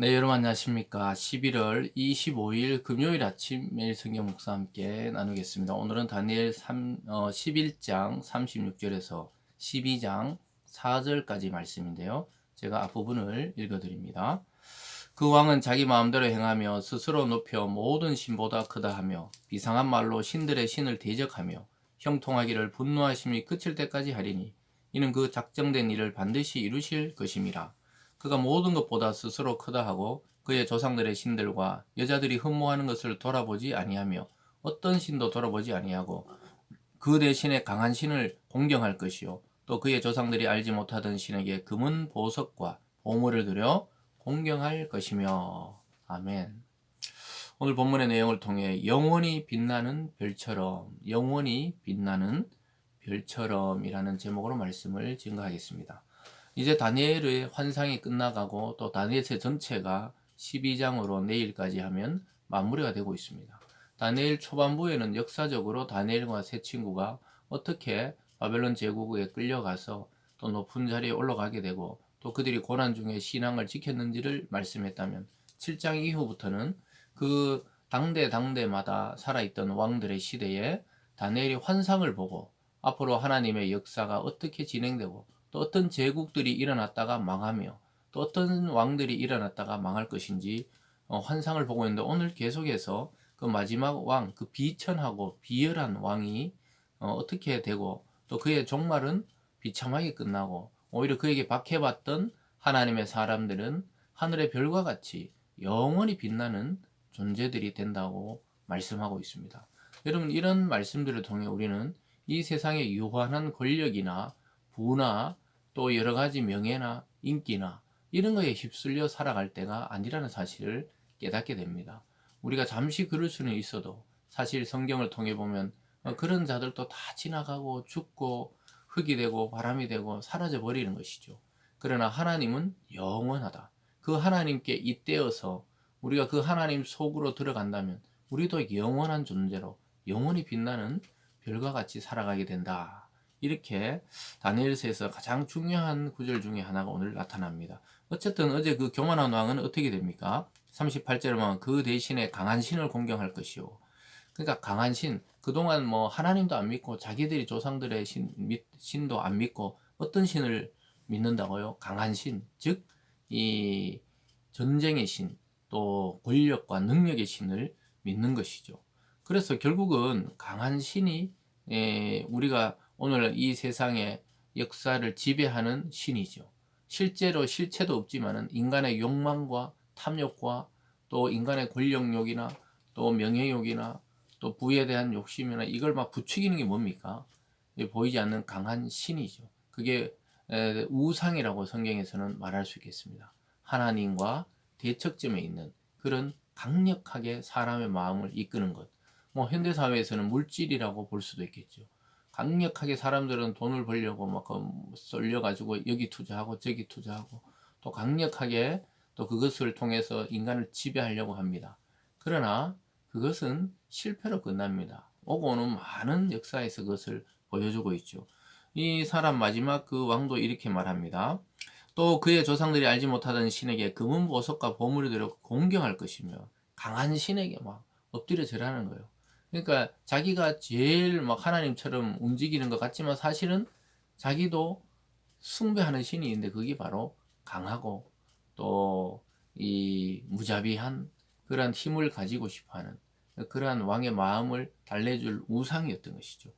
네, 여러분 안녕하십니까. 11월 25일 금요일 아침 매일 성경 목사 함께 나누겠습니다. 오늘은 다니엘 3, 어, 11장 36절에서 12장 4절까지 말씀인데요. 제가 앞부분을 읽어드립니다. 그 왕은 자기 마음대로 행하며 스스로 높여 모든 신보다 크다 하며 비상한 말로 신들의 신을 대적하며 형통하기를 분노하심이 그칠 때까지 하리니 이는 그 작정된 일을 반드시 이루실 것임이라. 그가 모든 것보다 스스로 크다 하고 그의 조상들의 신들과 여자들이 흠모하는 것을 돌아보지 아니하며 어떤 신도 돌아보지 아니하고 그 대신에 강한 신을 공경할 것이요 또 그의 조상들이 알지 못하던 신에게 금은 보석과 보물을 들여 공경할 것이며 아멘. 오늘 본문의 내용을 통해 영원히 빛나는 별처럼 영원히 빛나는 별처럼이라는 제목으로 말씀을 증거하겠습니다. 이제 다니엘의 환상이 끝나가고 또 다니엘서 전체가 12장으로 내일까지 하면 마무리가 되고 있습니다. 다니엘 초반부에는 역사적으로 다니엘과 세 친구가 어떻게 바벨론 제국에 끌려가서 또 높은 자리에 올라가게 되고 또 그들이 고난 중에 신앙을 지켰는지를 말씀했다면 7장 이후부터는 그 당대 당대마다 살아있던 왕들의 시대에 다니엘이 환상을 보고 앞으로 하나님의 역사가 어떻게 진행되고 또 어떤 제국들이 일어났다가 망하며 또 어떤 왕들이 일어났다가 망할 것인지 어, 환상을 보고 있는데 오늘 계속해서 그 마지막 왕, 그 비천하고 비열한 왕이 어, 떻게 되고 또 그의 종말은 비참하게 끝나고 오히려 그에게 박해받던 하나님의 사람들은 하늘의 별과 같이 영원히 빛나는 존재들이 된다고 말씀하고 있습니다. 여러분 이런 말씀들을 통해 우리는 이 세상의 유한한 권력이나 부나 또 여러 가지 명예나 인기나 이런 거에 휩쓸려 살아갈 때가 아니라는 사실을 깨닫게 됩니다. 우리가 잠시 그럴 수는 있어도 사실 성경을 통해 보면 어, 그런 자들도 다 지나가고 죽고 흙이 되고 바람이 되고 사라져 버리는 것이죠. 그러나 하나님은 영원하다. 그 하나님께 잇대어서 우리가 그 하나님 속으로 들어간다면 우리도 영원한 존재로 영원히 빛나는 별과 같이 살아가게 된다. 이렇게 다니엘서에서 가장 중요한 구절 중에 하나가 오늘 나타납니다. 어쨌든 어제 그 교만한 왕은 어떻게 됩니까? 38절에 보면 그 대신에 강한 신을 공경할 것이요. 그러니까 강한 신, 그동안 뭐 하나님도 안 믿고 자기들이 조상들의 신, 신도 안 믿고 어떤 신을 믿는다고요? 강한 신, 즉, 이 전쟁의 신, 또 권력과 능력의 신을 믿는 것이죠. 그래서 결국은 강한 신이 에, 우리가 오늘 이 세상의 역사를 지배하는 신이죠. 실제로 실체도 없지만은 인간의 욕망과 탐욕과 또 인간의 권력욕이나 또 명예욕이나 또 부에 대한 욕심이나 이걸 막 부추기는 게 뭡니까? 보이지 않는 강한 신이죠. 그게 우상이라고 성경에서는 말할 수 있겠습니다. 하나님과 대척점에 있는 그런 강력하게 사람의 마음을 이끄는 것. 뭐 현대 사회에서는 물질이라고 볼 수도 있겠죠. 강력하게 사람들은 돈을 벌려고 막 쏠려가지고 여기 투자하고 저기 투자하고 또 강력하게 또 그것을 통해서 인간을 지배하려고 합니다. 그러나 그것은 실패로 끝납니다. 오고 오는 많은 역사에서 그것을 보여주고 있죠. 이 사람 마지막 그 왕도 이렇게 말합니다. 또 그의 조상들이 알지 못하던 신에게 금은 보석과 보물을 들여 공경할 것이며 강한 신에게 막 엎드려 절하는 거예요. 그러니까 자기가 제일 막 하나님처럼 움직이는 것 같지만 사실은 자기도 숭배하는 신이 있는데 그게 바로 강하고 또 이 무자비한 그러한 힘을 가지고 싶어 하는 그러한 왕의 마음을 달래줄 우상이었던 것이죠.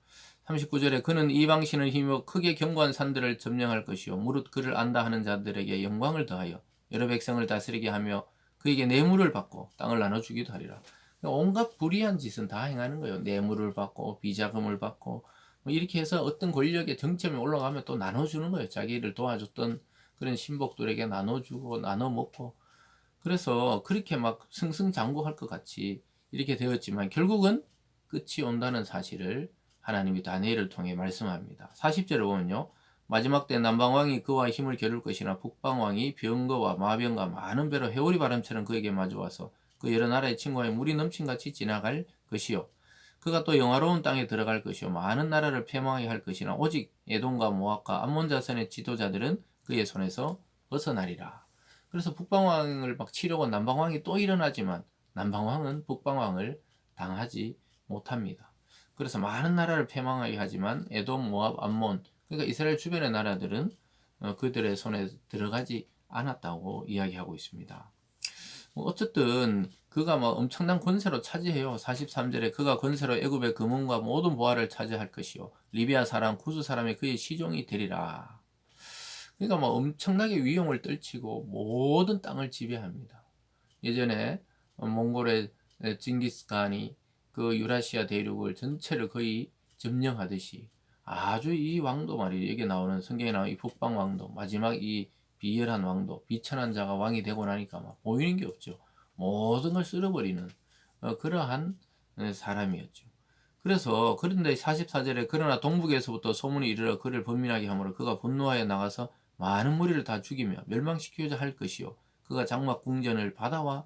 39절에 그는 이방 신을 힘입어 크게 견고한 산들을 점령할 것이요 무릇 그를 안다 하는 자들에게 영광을 더하여 여러 백성을 다스리게 하며 그에게 뇌물을 받고 땅을 나눠 주기도 하리라. 온갖 불의한 짓은 다 행하는 거예요. 뇌물을 받고 비자금을 받고 뭐 이렇게 해서 어떤 권력의 정점에 올라가면 또 나눠주는 거예요. 자기를 도와줬던 그런 신복들에게 나눠주고 나눠 먹고 그래서 그렇게 막 승승장구할 것 같이 이렇게 되었지만 결국은 끝이 온다는 사실을 하나님이 다니엘을 통해 말씀합니다. 40절을 보면요. 마지막 때 남방왕이 그와 힘을 겨룰 것이나 북방왕이 병거와 마병과 많은 배로 해오리 바람처럼 그에게 마주와서 그 여러 나라의 친구와의 물이 넘친같이 지나갈 것이요. 그가 또 영화로운 땅에 들어갈 것이요. 많은 나라를 패망하게 할 것이나 오직 에돔과 모압과 암몬 자선의 지도자들은 그의 손에서 벗어나리라. 그래서 북방왕을 막 치려고 남방왕이 또 일어나지만 남방왕은 북방왕을 당하지 못합니다. 그래서 많은 나라를 패망하게 하지만 에돔, 모압, 암몬 그러니까 이스라엘 주변의 나라들은 어, 그들의 손에 들어가지 않았다고 이야기하고 있습니다. 뭐 어쨌든 그가 뭐 엄청난 권세로 차지해요. 43절에 그가 권세로 애굽의 금은과 모든 보화를 차지할 것이요 리비아 사람 구스 사람이 그의 시종이 되리라. 그러니까 뭐 엄청나게 위용을 떨치고 모든 땅을 지배합니다. 예전에 몽골의 징기스칸이 그 유라시아 대륙을 전체를 거의 점령하듯이 아주 이 왕도 말이에요. 여기 나오는 성경에 나오는 이 북방 왕도 마지막 이 비열한 왕도 비천한 자가 왕이 되고 나니까 막 보이는 게 없죠. 모든 걸 쓸어버리는 어, 그러한 어, 사람이었죠. 그래서 그런데 44절에 그러나 동북에서부터 소문이 이르러 그를 범민하게 하므로 그가 분노하여 나가서 많은 무리를 다 죽이며 멸망시키고자 할 것이요 그가 장막 궁전을 바다와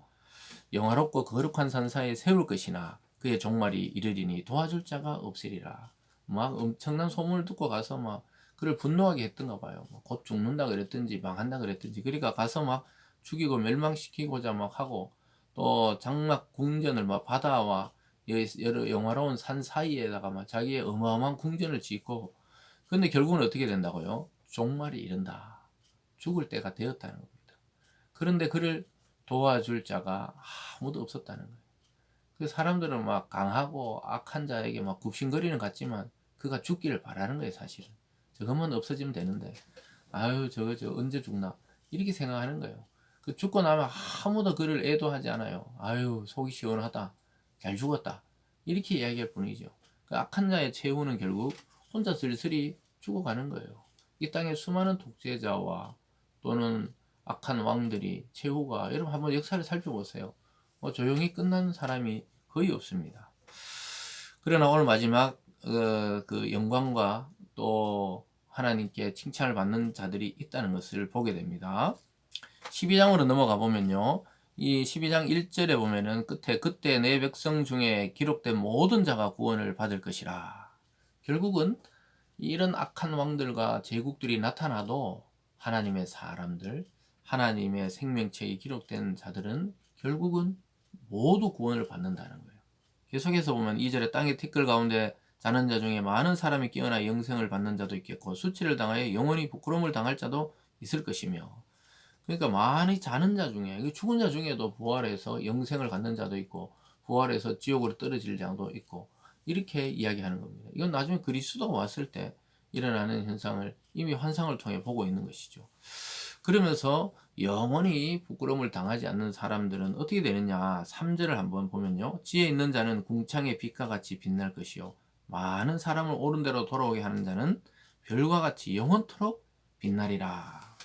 영화롭고 거룩한 산사에 세울 것이나 그의 종말이 이르리니 도와줄 자가 없으리라. 막 엄청난 소문을 듣고 가서 막 그를 분노하게 했던가 봐요. 뭐 곧 죽는다 그랬든지 망한다 그랬든지 그러니까 가서 막 죽이고 멸망시키고자 막 하고 또 장막 궁전을 막 바다와 여러 영화로운 산 사이에다가 막 자기의 어마어마한 궁전을 짓고 근데 결국은 어떻게 된다고요? 종말이 이른다. 죽을 때가 되었다는 겁니다. 그런데 그를 도와줄 자가 아무도 없었다는 거예요. 그 사람들은 막 강하고 악한 자에게 막 굽신거리는 것 같지만 그가 죽기를 바라는 거예요, 사실은. 저것만 없어지면 되는데, 아유, 저거, 저 언제 죽나. 이렇게 생각하는 거예요. 그 죽고 나면 아무도 그를 애도하지 않아요. 아유, 속이 시원하다. 잘 죽었다. 이렇게 이야기할 뿐이죠. 그 악한 자의 최후는 결국 혼자 슬슬이 죽어가는 거예요. 이 땅에 수많은 독재자와 또는 악한 왕들이 최후가 여러분 한번 역사를 살펴보세요. 뭐 조용히 끝난 사람이 거의 없습니다. 그러나 오늘 마지막 어, 그 영광과 또 하나님께 칭찬을 받는 자들이 있다는 것을 보게 됩니다. 12장으로 넘어가 보면요. 이 12장 1절에 보면은 끝에 그때 내 백성 중에 기록된 모든 자가 구원을 받을 것이라. 결국은 이런 악한 왕들과 제국들이 나타나도 하나님의 사람들, 하나님의 생명체에 기록된 자들은 결국은 모두 구원을 받는다는 거예요. 계속해서 보면 2절에 땅의 티끌 가운데 자는 자 중에 많은 사람이 깨어나 영생을 받는 자도 있겠고 수치를 당하여 영원히 부끄러움을 당할 자도 있을 것이며 그러니까 많이 자는 자 중에 죽은 자 중에도 부활해서 영생을 갖는 자도 있고 부활해서 지옥으로 떨어질 자도 있고 이렇게 이야기하는 겁니다. 이건 나중에 그리스도가 왔을 때 일어나는 현상을 이미 환상을 통해 보고 있는 것이죠. 그러면서 영원히 부끄러움을 당하지 않는 사람들은 어떻게 되느냐? 3절을 한번 보면요. 지혜 있는 자는 궁창의 빛과 같이 빛날 것이요. 많은 사람을 옳은 대로 돌아오게 하는 자는 별과 같이 영원토록 빛나리라.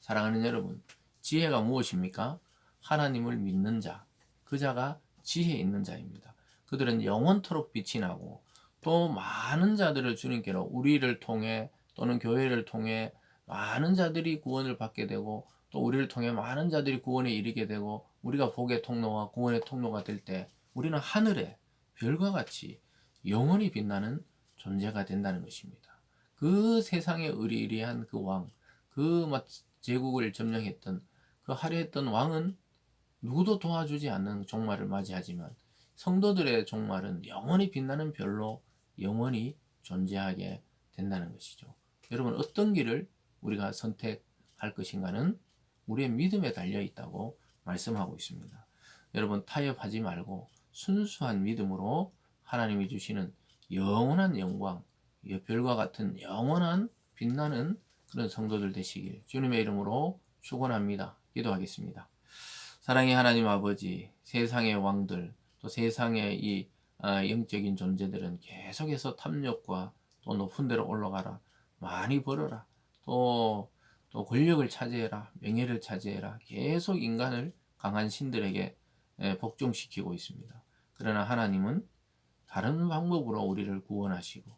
사랑하는 여러분, 지혜가 무엇입니까? 하나님을 믿는 자, 그 자가 지혜 있는 자입니다. 그들은 영원토록 빛이 나고 또 많은 자들을 주님께로 우리를 통해 또는 교회를 통해 많은 자들이 구원을 받게 되고 또 우리를 통해 많은 자들이 구원에 이르게 되고 우리가 복의 통로와 구원의 통로가 될 때 우리는 하늘에 별과 같이 영원히 빛나는 존재가 된다는 것입니다. 그 세상의 의리의리한 그 왕, 그 제국을 점령했던 그 화려했던 왕은 누구도 도와주지 않는 종말을 맞이하지만 성도들의 종말은 영원히 빛나는 별로 영원히 존재하게 된다는 것이죠. 여러분 어떤 길을 우리가 선택할 것인가는 우리의 믿음에 달려 있다고 말씀하고 있습니다. 여러분 타협하지 말고 순수한 믿음으로 하나님이 주시는 영원한 영광, 별과 같은 영원한 빛나는 그런 성도들 되시길 주님의 이름으로 축원합니다. 기도하겠습니다. 사랑의 하나님 아버지, 세상의 왕들, 또 세상의 이 아, 영적인 존재들은 계속해서 탐욕과 또 높은 데로 올라가라. 많이 벌어라. 또, 또 권력을 차지해라. 명예를 차지해라. 계속 인간을 강한 신들에게 예, 복종시키고 있습니다. 그러나 하나님은 다른 방법으로 우리를 구원하시고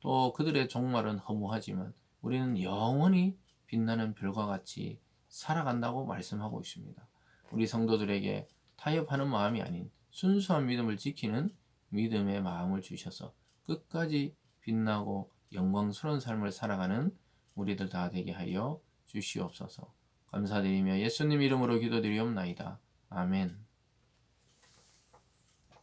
또 그들의 종말은 허무하지만 우리는 영원히 빛나는 별과 같이 살아간다고 말씀하고 있습니다. 우리 성도들에게 타협하는 마음이 아닌 순수한 믿음을 지키는 믿음의 마음을 주셔서 끝까지 빛나고 영광스러운 삶을 살아가는 우리들 다 되게 하여 주시옵소서. 감사드리며 예수님 이름으로 기도드리옵나이다. 아멘.